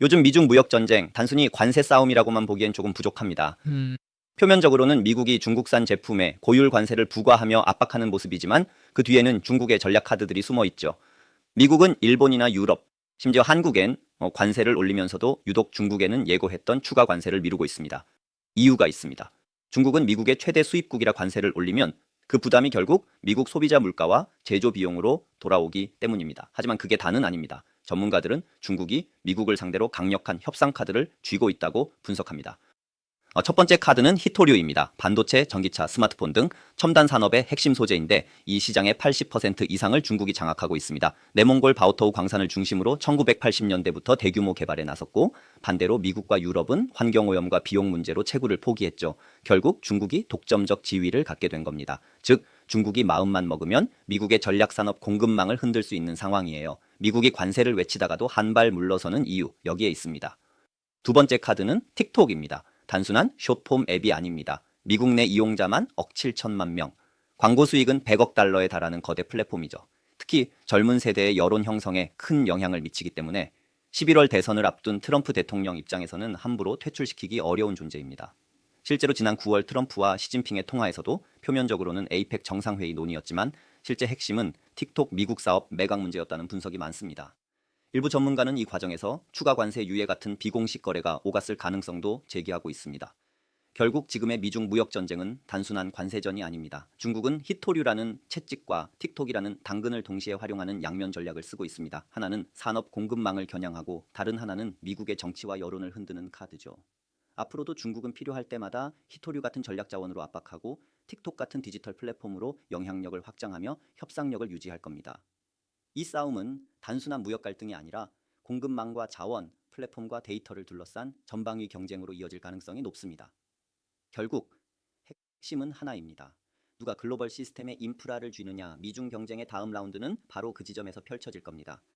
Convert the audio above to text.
요즘 미중 무역 전쟁 단순히 관세 싸움이라고만 보기엔 조금 부족합니다. 음, 표면적으로는 미국이 중국산 제품에 고율 관세를 부과하며 압박하는 모습이지만 그 뒤에는 중국의 전략 카드들이 숨어 있죠. 미국은 일본이나 유럽, 심지어 한국엔 어, 관세를 올리면서도 유독 중국에는 예고했던 추가 관세를 미루고 있습니다. 이유가 있습니다. 중국은 미국의 최대 수입국이라 관세를 올리면 그 부담이 결국 미국 소비자 물가와 제조 비용으로 돌아오기 때문입니다. 하지만 그게 다는 아닙니다. 전문가들은 중국이 미국을 상대로 강력한 협상 카드를 쥐고 있다고 분석합니다. 어, 첫 번째 카드는 히토류입니다. 반도체, 전기차, 스마트폰 등 첨단 산업의 핵심 소재인데 이 시장의 80% 이상을 중국이 장악하고 있습니다. 내몽골 바오토우 광산을 중심으로 1980년대부터 대규모 개발에 나섰고 반대로 미국과 유럽은 환경오염과 비용 문제로 채굴을 포기했죠. 결국 중국이 독점적 지위를 갖게 된 겁니다. 즉 중국이 마음만 먹으면 미국의 전략산업 공급망을 흔들 수 있는 상황이에요. 미국이 관세를 외치다가도 한 발 물러서는 이유 여기에 있습니다. 두 번째 카드는 틱톡입니다. 단순한 숏폼 앱이 아닙니다. 미국 내 이용자만 억 7천만 명. 광고 수익은 100억 달러에 달하는 거대 플랫폼이죠. 특히 젊은 세대의 여론 형성에 큰 영향을 미치기 때문에 11월 대선을 앞둔 트럼프 대통령 입장에서는 함부로 퇴출시키기 어려운 존재입니다. 실제로 지난 9월 트럼프와 시진핑의 통화에서도 표면적으로는 에이펙 정상회의 논의였지만 실제 핵심은 틱톡 미국 사업 매각 문제였다는 분석이 많습니다. 일부 전문가는 이 과정에서 추가 관세 유예 같은 비공식 거래가 오갔을 가능성도 제기하고 있습니다. 결국 지금의 미중 무역 전쟁은 단순한 관세전이 아닙니다. 중국은 히토류라는 채찍과 틱톡이라는 당근을 동시에 활용하는 양면 전략을 쓰고 있습니다. 하나는 산업 공급망을 겨냥하고 다른 하나는 미국의 정치와 여론을 흔드는 카드죠. 앞으로도 중국은 필요할 때마다 히토류 같은 전략 자원으로 압박하고 틱톡 같은 디지털 플랫폼으로 영향력을 확장하며 협상력을 유지할 겁니다. 이 싸움은 단순한 무역 갈등이 아니라 공급망과 자원, 플랫폼과 데이터를 둘러싼 전방위 경쟁으로 이어질 가능성이 높습니다. 결국 핵심은 하나입니다. 누가 글로벌 시스템의 인프라를 쥐느냐, 미중 경쟁의 다음 라운드는 바로 그 지점에서 펼쳐질 겁니다.